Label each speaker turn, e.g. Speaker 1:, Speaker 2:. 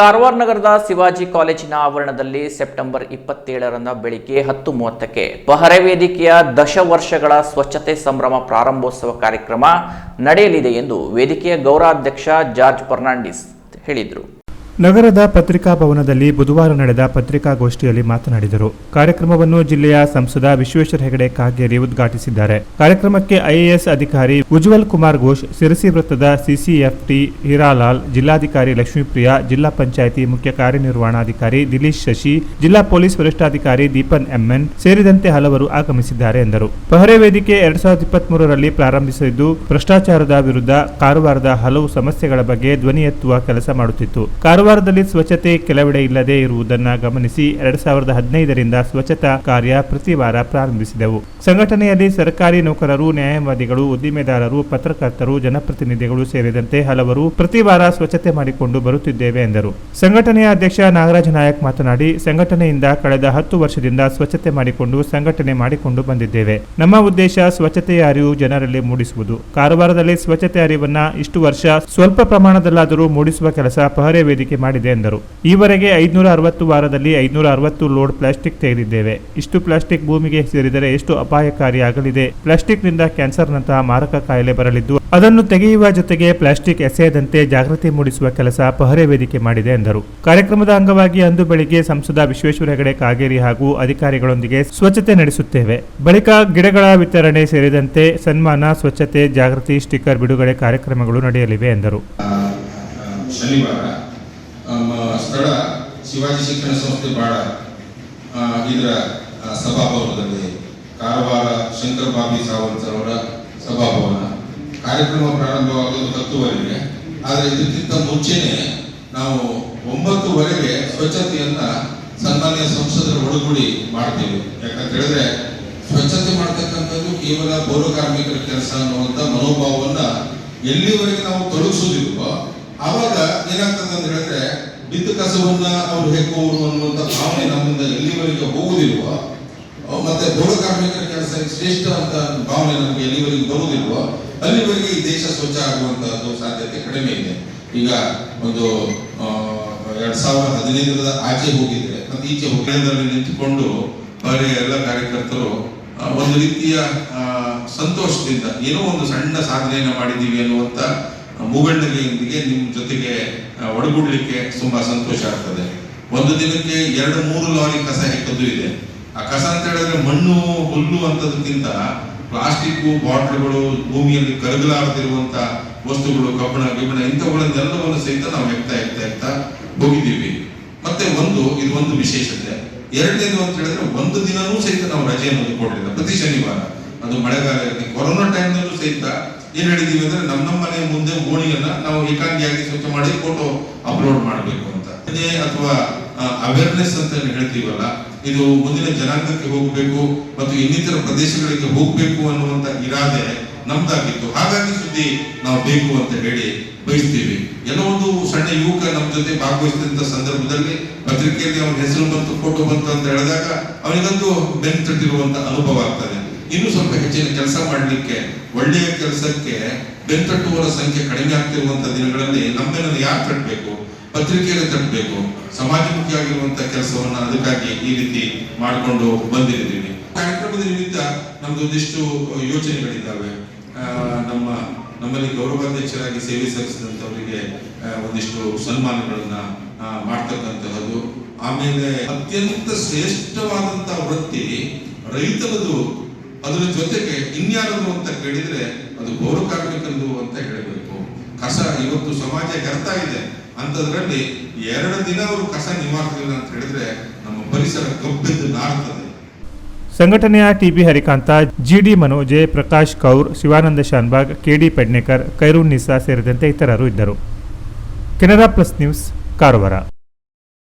Speaker 1: ಕಾರವಾರ ನಗರದ ಶಿವಾಜಿ ಕಾಲೇಜಿನ ಆವರಣದಲ್ಲಿ ಸೆಪ್ಟೆಂಬರ್ ಇಪ್ಪತ್ತೇಳರಂದು ಬೆಳಿಗ್ಗೆ ಹತ್ತು ಮೂವತ್ತಕ್ಕೆ ಪಹರೆ ವೇದಿಕೆಯ ದಶ ವರ್ಷಗಳ ಸ್ವಚ್ಛತೆ ಸಂಭ್ರಮ ಪ್ರಾರಂಭೋತ್ಸವ ಕಾರ್ಯಕ್ರಮ ನಡೆಯಲಿದೆ ಎಂದು ವೇದಿಕೆಯ ಗೌರವಾಧ್ಯಕ್ಷ ಜಾರ್ಜ್ ಫರ್ನಾಂಡಿಸ್ ಹೇಳಿದರು.
Speaker 2: ನಗರದ ಪತ್ರಿಕಾ ಭವನದಲ್ಲಿ ಬುಧವಾರ ನಡೆದ ಪತ್ರಿಕಾಗೋಷ್ಠಿಯಲ್ಲಿ ಮಾತನಾಡಿದರು. ಕಾರ್ಯಕ್ರಮವನ್ನು ಜಿಲ್ಲೆಯ ಸಂಸದ ವಿಶ್ವೇಶ್ವರ ಹೆಗಡೆ ಕಾಗೇರಿ ಉದ್ಘಾಟಿಸಿದ್ದಾರೆ. ಕಾರ್ಯಕ್ರಮಕ್ಕೆ ಐಎಎಸ್ ಅಧಿಕಾರಿ ಉಜ್ವಲ್ ಕುಮಾರ್ ಘೋಷ್, ಸಿರಸಿ ವೃತ್ತದ ಸಿಸಿಎಫ್ಟಿ ಹೀರಾಲಾಲ್, ಜಿಲ್ಲಾಧಿಕಾರಿ ಲಕ್ಷ್ಮೀಪ್ರಿಯಾ, ಜಿಲ್ಲಾ ಪಂಚಾಯಿತಿ ಮುಖ್ಯ ಕಾರ್ಯನಿರ್ವಹಣಾಧಿಕಾರಿ ದಿಲೀಶ್ ಶಶಿ, ಜಿಲ್ಲಾ ಪೊಲೀಸ್ ವರಿಷ್ಠಾಧಿಕಾರಿ ದೀಪನ್ ಎಂಎನ್ ಸೇರಿದಂತೆ ಹಲವರು ಆಗಮಿಸಿದ್ದಾರೆ ಎಂದರು. ಪಹರೆ ವೇದಿಕೆ ಎರಡ್ ಸಾವಿರದ ಇಪ್ಪತ್ಮೂರರಲ್ಲಿ ಪ್ರಾರಂಭಿಸಿದ್ದು, ಭ್ರಷ್ಟಾಚಾರದ ವಿರುದ್ಧ ಕಾರವಾರದ ಹಲವು ಸಮಸ್ಯೆಗಳ ಬಗ್ಗೆ ಧ್ವನಿ ಎತ್ತುವ ಕೆಲಸ ಮಾಡುತ್ತಿತ್ತು. ಕಾರವಾರದಲ್ಲಿ ಸ್ವಚ್ಛತೆ ಕೆಲವೆಡೆ ಇಲ್ಲದೆ ಇರುವುದನ್ನ ಗಮನಿಸಿ ಎರಡ್ ಸಾವಿರದ ಹದಿನೈದರಿಂದ ಸ್ವಚ್ಛತಾ ಕಾರ್ಯ ಪ್ರತಿ ವಾರ ಪ್ರಾರಂಭಿಸಿದೆವು. ಸಂಘಟನೆಯಲ್ಲಿ ಸರ್ಕಾರಿ ನೌಕರರು, ನ್ಯಾಯವಾದಿಗಳು, ಉದ್ದಿಮೆದಾರರು, ಪತ್ರಕರ್ತರು, ಜನಪ್ರತಿನಿಧಿಗಳು ಸೇರಿದಂತೆ ಹಲವರು ಪ್ರತಿ ವಾರ ಸ್ವಚ್ಛತೆ ಮಾಡಿಕೊಂಡು ಬರುತ್ತಿದ್ದೇವೆ ಎಂದರು. ಸಂಘಟನೆಯ ಅಧ್ಯಕ್ಷ ನಾಗರಾಜ ನಾಯಕ್ ಮಾತನಾಡಿ, ಸಂಘಟನೆಯಿಂದ ಕಳೆದ ಹತ್ತು ವರ್ಷದಿಂದ ಸ್ವಚ್ಛತೆ ಮಾಡಿಕೊಂಡು ಸಂಘಟನೆ ಮಾಡಿಕೊಂಡು ಬಂದಿದ್ದೇವೆ. ನಮ್ಮ ಉದ್ದೇಶ ಸ್ವಚ್ಛತೆಯ ಅರಿವು ಜನರಲ್ಲಿ ಮೂಡಿಸುವುದು. ಕಾರವಾರದಲ್ಲಿ ಸ್ವಚ್ಛತೆ ಅರಿವನ್ನ ಇಷ್ಟು ವರ್ಷ ಸ್ವಲ್ಪ ಪ್ರಮಾಣದಲ್ಲಾದರೂ ಮೂಡಿಸುವ ಕೆಲಸ ಪಹರೆ ವೇದಿಕೆ ಮಾಡಿದೆ ಎಂದರು. ಈವರೆಗೆ ಐದುನೂರ ಅರವತ್ತು ವಾರದಲ್ಲಿ ಐದುನೂರ ಅರವತ್ತು ಲೋಡ್ ಪ್ಲಾಸ್ಟಿಕ್ ತೆಗೆದಿದ್ದೇವೆ. ಇಷ್ಟು ಪ್ಲಾಸ್ಟಿಕ್ ಭೂಮಿಗೆ ಸೇರಿದರೆ ಎಷ್ಟು ಅಪಾಯಕಾರಿಯಾಗಲಿದೆ? ಪ್ಲಾಸ್ಟಿಕ್ನಿಂದ ಕ್ಯಾನ್ಸರ್ನಂತಹ ಮಾರಕ ಕಾಯಿಲೆ ಬರಲಿದ್ದು ಅದನ್ನು ತೆಗೆಯುವ ಜೊತೆಗೆ ಪ್ಲಾಸ್ಟಿಕ್ ಎಸೆಯದಂತೆ ಜಾಗೃತಿ ಮೂಡಿಸುವ ಕೆಲಸ ಪಹರೆ ವೇದಿಕೆ ಮಾಡಿದೆ ಎಂದರು. ಕಾರ್ಯಕ್ರಮದ ಅಂಗವಾಗಿ ಅಂದು ಬೆಳಿಗ್ಗೆ ಸಂಸದ ವಿಶ್ವೇಶ್ವರ ಹೆಗಡೆ ಕಾಗೇರಿ ಹಾಗೂ ಅಧಿಕಾರಿಗಳೊಂದಿಗೆ ಸ್ವಚ್ಛತೆ ನಡೆಸುತ್ತೇವೆ. ಬಳಿಕ ಗಿಡಗಳ ವಿತರಣೆ ಸೇರಿದಂತೆ ಸನ್ಮಾನ, ಸ್ವಚ್ಛತೆ, ಜಾಗೃತಿ ಸ್ಟಿಕ್ಕರ್ ಬಿಡುಗಡೆ ಕಾರ್ಯಕ್ರಮಗಳು ನಡೆಯಲಿವೆ ಎಂದರು.
Speaker 3: ಶನಿವಾರ ಸ್ಥಳ ಶಿವಾಜಿ ಶಿಕ್ಷಣ ಸಂಸ್ಥೆ ಬಾಳ ಇದರ ಸಭಾಭವನದಲ್ಲಿ ಕಾರವಾರ ಶಂಕರ್ ಬಾಬಿ ಸಾವಂತ್ ಅವರ ಸಭಾಭವನ. ಕಾರ್ಯಕ್ರಮ ಪ್ರಾರಂಭವಾಗೋದು ಹತ್ತುವರೆಗೆ. ಆದರೆ ಇದಕ್ಕಿಂತ ಮುಂಚೆನೆ ನಾವು ಒಂಬತ್ತುವರೆಗೆ ಸ್ವಚ್ಛತೆಯನ್ನ ಸನ್ಮಾನ್ಯ ಸಂಸದರ ಒಳಗೂಡಿ ಮಾಡ್ತೀವಿ. ಯಾಕಂತ ಹೇಳಿದ್ರೆ ಸ್ವಚ್ಛತೆ ಮಾಡ್ತಕ್ಕಂಥದ್ದು ಕೇವಲ ಪೌರ ಕಾರ್ಮಿಕರ ಕೆಲಸ ಅನ್ನುವಂಥ ಮನೋಭಾವವನ್ನ ಎಲ್ಲಿವರೆಗೆ ನಾವು ತೊಡಗಿಸೋದಿಲ್ವೋ ಏನಾಗ್ತದೆ ಅಂತ ಹೇಳಿದ್ರೆ ಬಿದ್ದ ಕಸವನ್ನ ಅವ್ರು ಹೆಕ್ಕುವರು ಅನ್ನುವಂಥ ಭಾವನೆ ನಮ್ಮಿಂದ ಎಲ್ಲಿವರೆಗೆ ಹೋಗುದಿಲ್ವ ಮತ್ತೆ ಪೌರ ಕಾರ್ಮಿಕರ ಕೆಲಸ ಶ್ರೇಷ್ಠ ಅಂತ ಭಾವನೆ ನಮಗೆ ಎಲ್ಲಿವರೆಗೆ ಬರುವುದಿಲ್ವ, ಅಲ್ಲಿವರೆಗೆ ಈ ದೇಶ ಸ್ವಚ್ಛ ಆಗುವಂತಹದ್ದು ಸಾಧ್ಯತೆ ಕಡಿಮೆ ಇದೆ. ಈಗ ಒಂದು ಎರಡ್ ಸಾವಿರದ ಹದಿನೈದರ ಆಚೆ ಹೋಗಿದ್ರೆ, ಮತ್ತೆ ಈಚೆ ಹೋಗಿದ್ರಲ್ಲಿ ನಿಂತುಕೊಂಡು, ಅವರ ಎಲ್ಲ ಕಾರ್ಯಕರ್ತರು ಒಂದು ರೀತಿಯ ಸಂತೋಷದಿಂದ ಏನೋ ಒಂದು ಸಣ್ಣ ಸಾಧನೆಯನ್ನ ಮಾಡಿದ್ದೀವಿ ಅನ್ನುವಂತ ಮುಗಣ್ಣಗೆಯೊಂದಿಗೆ ನಿಮ್ಮ ಜೊತೆಗೆ ಒಡಗೂಡ್ಲಿಕ್ಕೆ ತುಂಬಾ ಸಂತೋಷ ಆಗ್ತದೆ. ಒಂದು ದಿನಕ್ಕೆ ಎರಡು, ಮೂರು ಲಾರಿ ಕಸ ಹೆಕ್ಕದ್ದು ಇದೆ. ಆ ಕಸ ಅಂತ ಹೇಳಿದ್ರೆ ಮಣ್ಣು, ಹುಲ್ಲು ಅಂತದಕ್ಕಿಂತ ಪ್ಲಾಸ್ಟಿಕ್ ಬಾಟ್ಲುಗಳು, ಭೂಮಿಯಲ್ಲಿ ಕರಗಲಾರದಿರುವಂತ ವಸ್ತುಗಳು, ಕಬ್ಬಣ, ಗಿಬ್ಬಣ ಇಂಥವುಗಳನ್ನೆಲ್ಲವನ್ನು ಸಹಿತ ನಾವು ಹೆಕ್ತಾ ಹೆಕ್ತಾ ಹೆಕ್ತಾ ಹೋಗಿದ್ದೀವಿ. ಮತ್ತೆ ಒಂದು, ಇದು ಒಂದು ವಿಶೇಷತೆ. ಎರಡನೇದು ಅಂತ ಹೇಳಿದ್ರೆ ಒಂದು ದಿನವೂ ಸಹಿತ ನಾವು ರಜೆ ಅನ್ನೋದು ಕೊಡಲಿಲ್ಲ. ಪ್ರತಿ ಶನಿವಾರ. ಅದು ಮಳೆಗಾಲ ಕೊರೋನಾ ಟೈಮ್ನಲ್ಲೂ ಸಹಿತ ಏನ್ ಹೇಳಿದೀವಿ ಅಂದ್ರೆ ನಮ್ಮ ನಮ್ಮ ಮನೆ ಮುಂದೆ ಓಣಿಯನ್ನ ನಾವು ಏಕಾಂಗಿಯಾಗಿ ಸ್ವಚ್ಛ ಮಾಡಿ ಫೋಟೋ ಅಪ್ಲೋಡ್ ಮಾಡಬೇಕು ಅಂತ. ಅದೇ ಅಥವಾ ಅವೇರ್ನೆಸ್ ಅಂತ ಹೇಳ್ತೀವಲ್ಲ, ಇದು ಮುಂದಿನ ಜನಾಂಗಕ್ಕೆ ಹೋಗಬೇಕು ಮತ್ತು ಇನ್ನಿತರ ಪ್ರದೇಶಗಳಿಗೆ ಹೋಗಬೇಕು ಅನ್ನುವಂತ ಇರಾದೆ ನಮ್ದಾಗಿತ್ತು. ಹಾಗಾಗಿ ಸುದ್ದಿ ನಾವು ಬೇಕು ಅಂತ ಹೇಳಿ ಬಯಸ್ತೀವಿ. ಎಲ್ಲೋ ಒಂದು ಸಣ್ಣ ಯುವಕ ನಮ್ಮ ಜೊತೆ ಭಾಗವಹಿಸಿದಂತ ಸಂದರ್ಭದಲ್ಲಿ ಪತ್ರಿಕೆಯಲ್ಲಿ ಅವನ ಹೆಸರು ಬಂತು ಫೋಟೋ ಬಂತು ಅಂತ ಹೇಳಿದಾಗ ಅವನಿಗಂತೂ ಬೆನ್ ತಟ್ಟಿರುವಂತ ಅನುಭವ ಆಗ್ತದೆ. ಇನ್ನು ಸ್ವಲ್ಪ ಹೆಚ್ಚಿನ ಕೆಲಸ ಮಾಡಲಿಕ್ಕೆ, ಒಳ್ಳೆಯ ಕೆಲಸಕ್ಕೆ ಬೆಂತಟ್ಟುವರ ಸಂಖ್ಯೆ ಕಡಿಮೆ ಆಗ್ತಿರುವಂತ ದಿನಗಳಲ್ಲಿ ನಮ್ಮೆಲ್ಲ ಯಾರು ತಟ್ಟಬೇಕು? ಪತ್ರಿಕೆಯಲ್ಲಿ ತಟ್ಟಬೇಕು. ಸಮಾಜಮುಖಿಯಾಗಿರುವಂತ ಕೆಲಸವನ್ನ ಅದಕ್ಕಾಗಿ ಈ ರೀತಿ ಮಾಡಿಕೊಂಡು ಬಂದಿರಿದ್ದೀವಿ ಕಾರ್ಯಕ್ರಮದ ನಿಮಿತ್ತ ನಮ್ದು ಒಂದಿಷ್ಟು ಯೋಚನೆಗಳಿದ್ದಾವೆ. ನಮ್ಮ, ನಮ್ಮಲ್ಲಿ ಗೌರವಾಧ್ಯಕ್ಷರಾಗಿ ಸೇವೆ ಸಲ್ಲಿಸಿದಂಥವರಿಗೆ ಒಂದಿಷ್ಟು ಸನ್ಮಾನಗಳನ್ನ ಮಾಡ್ತಕ್ಕಂತಹದ್ದು. ಆಮೇಲೆ ಅತ್ಯಂತ ಶ್ರೇಷ್ಠವಾದಂತಹ ವೃತ್ತಿ ರೈತನದು ಅದರ ಜೊತೆಗೆ ಇನ್ಯಾರದು ಅಂತ ಕೇಳಿದ್ರೆ ಅದು ಕಾರ್ಮಿಕರದು ಅಂತ ಹೇಳಬೇಕು. ಕಸ ಇವತ್ತು ಸಮಾಜ ಹೆರ್ತಾ ಇದೆ. ಅಂತದ್ರಲ್ಲಿ ಎರಡು ದಿನ ಅವರು ಕಸ ನಿವಾರಿಸಲಿಲ್ಲ ಅಂತ ಹೇಳಿದ್ರೆ ನಮ್ಮ ಪರಿಸರ ಕಬ್ಬೆದ್ದು ನಾರ್ತದೆ.
Speaker 2: ಸಂಘಟನೆಯ TB Harikanta, GD Manoj, Prakash Kaur, Shivananda Shanbhag, KD Pednekar, Khairun Nisa ಸೇರಿದಂತೆ ಇತರರು ಇದ್ದರು. Canara plus news, Karwar.